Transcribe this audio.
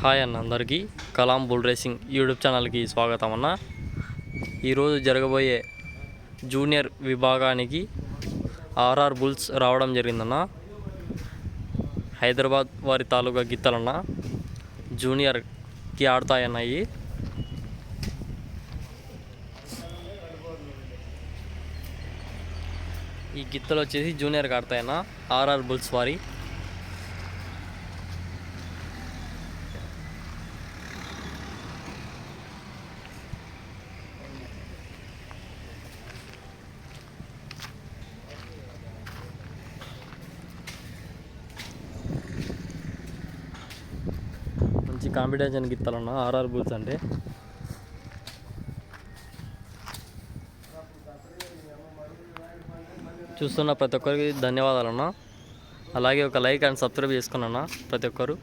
Hi అన్న అందరికీ. Kalam bull racing YouTube ఛానల్కి స్వాగతం అన్న. ఈరోజు జరగబోయే జూనియర్ విభాగానికి ఆర్ఆర్ బుల్స్ రావడం జరిగిందన్న. హైదరాబాద్ వారి తాలూకా గిత్తలన్న జూనియర్కి ఆడతాయన్నాయి ఈ గిత్తలు వచ్చేసి జూనియర్కి ఆడతాయన్న ఆర్ఆర్ బుల్స్ వారి. మంచి కాంపిటీషన్ గిత్తాలన్న ఆర్ఆర్ బుల్స్ అంటే చూస్తున్న ప్రతి ఒక్కరికి ధన్యవాదాలన్నా. అలాగే ఒక లైక్ అండ్ సబ్స్క్రైబ్ చేసుకున్నా ప్రతి ఒక్కరు?